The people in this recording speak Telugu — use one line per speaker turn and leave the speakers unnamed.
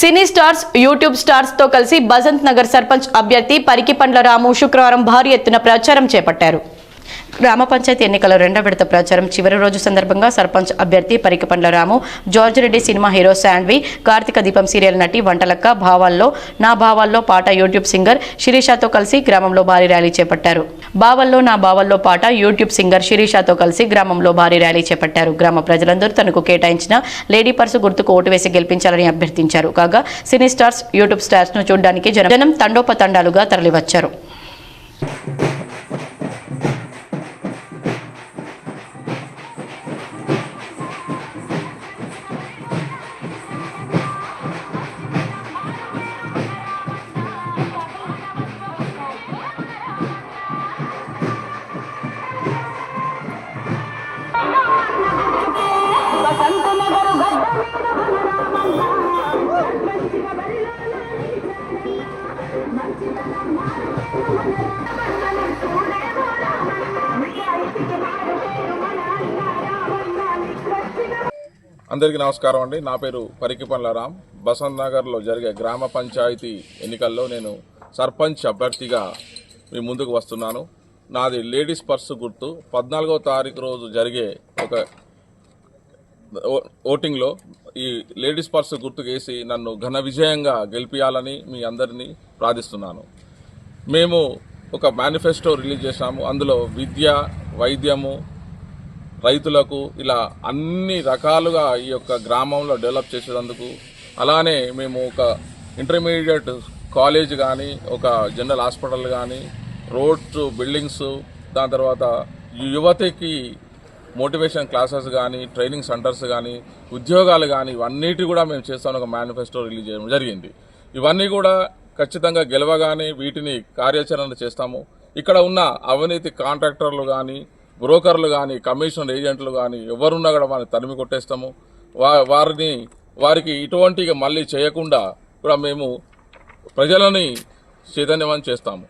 సినీ స్టార్స్ యూట్యూబ్ స్టార్స్తో కలిసి బసంత్ నగర్ సర్పంచ్ అభ్యర్థి పరికిపండ్ల రాము శుక్రవారం భారీ ఎత్తున ప్రచారం చేపట్టారు. గ్రామ పంచాయతీ ఎన్నికల రెండో విడత ప్రచారం చివరి రోజు సందర్భంగా సర్పంచ్ అభ్యర్థి Parikapandla Ramu George Reddy cinema hero శాండ్వి Karthika Deepam serial నటి వంటలక్క భావాల్లో నా భావాల్లో పాట యూట్యూబ్ సింగర్ శిరీషాతో కలిసి గ్రామంలో భారీ ర్యాలీ చేపట్టారు. బావల్లో నా భావాల్లో పాట యూట్యూబ్ సింగర్ శిరీషాతో కలిసి గ్రామంలో భారీ ర్యాలీ చేపట్టారు. గ్రామ ప్రజలందరూ తనకు కేటాయించిన లేడీ పర్సు గుర్తుకు ఓటు వేసి గెలిపించాలని అభ్యర్థించారు. కాగా సినీ స్టార్స్ యూట్యూబ్ స్టార్స్ను చూడడానికి జనం తండోపతండాలుగా తరలివచ్చారు.
అందరికీ నమస్కారం అండి. నా పేరు పరికిపండ్ల రామ్. బసంత్ నగర్లో జరిగే గ్రామ పంచాయతీ ఎన్నికల్లో నేను సర్పంచ్ అభ్యర్థిగా మీ ముందుకు వస్తున్నాను. నాది లేడీస్ పర్సు గుర్తు. పద్నాలుగో తారీఖు రోజు జరిగే ఒక ఓ- ఓటింగ్లో ఈ లేడీస్ పర్సు గుర్తుకేసి నన్ను ఘన విజయంగా గెలిపించాలని మీ అందరినీ ప్రార్థిస్తున్నాను. మేము ఒక మేనిఫెస్టో రిలీజ్ చేశాము. అందులో విద్య వైద్యము రైతులకు ఇలా అన్ని రకాలుగా ఈ యొక్క గ్రామంలో డెవలప్ చేసేటందుకు అలానే మేము ఒక ఇంటర్మీడియట్ కాలేజ్ కానీ ఒక జనరల్ హాస్పిటల్ కానీ రోడ్స్ బిల్డింగ్స్ దాని తర్వాత యువతకి మోటివేషన్ క్లాసెస్ కానీ ట్రైనింగ్ సెంటర్స్ కానీ ఉద్యోగాలు కానీ ఇవన్నిటి కూడా మేము చేస్తామని ఒక మేనిఫెస్టో రిలీజ్ చేయడం జరిగింది. ఇవన్నీ కూడా ఖచ్చితంగా గెలవగానే వీటిని కార్యాచరణ చేస్తాము. ఇక్కడ ఉన్న అవినీతి కాంట్రాక్టర్లు కానీ బ్రోకర్లు కానీ కమిషన్ ఏజెంట్లు కానీ ఎవరున్నా కూడా మనం తరిమి కొట్టేస్తాము. వారిని వారికి ఇటువంటి మళ్ళీ చేయకుండా కూడా మేము ప్రజలని చైతన్యవం చేస్తాము.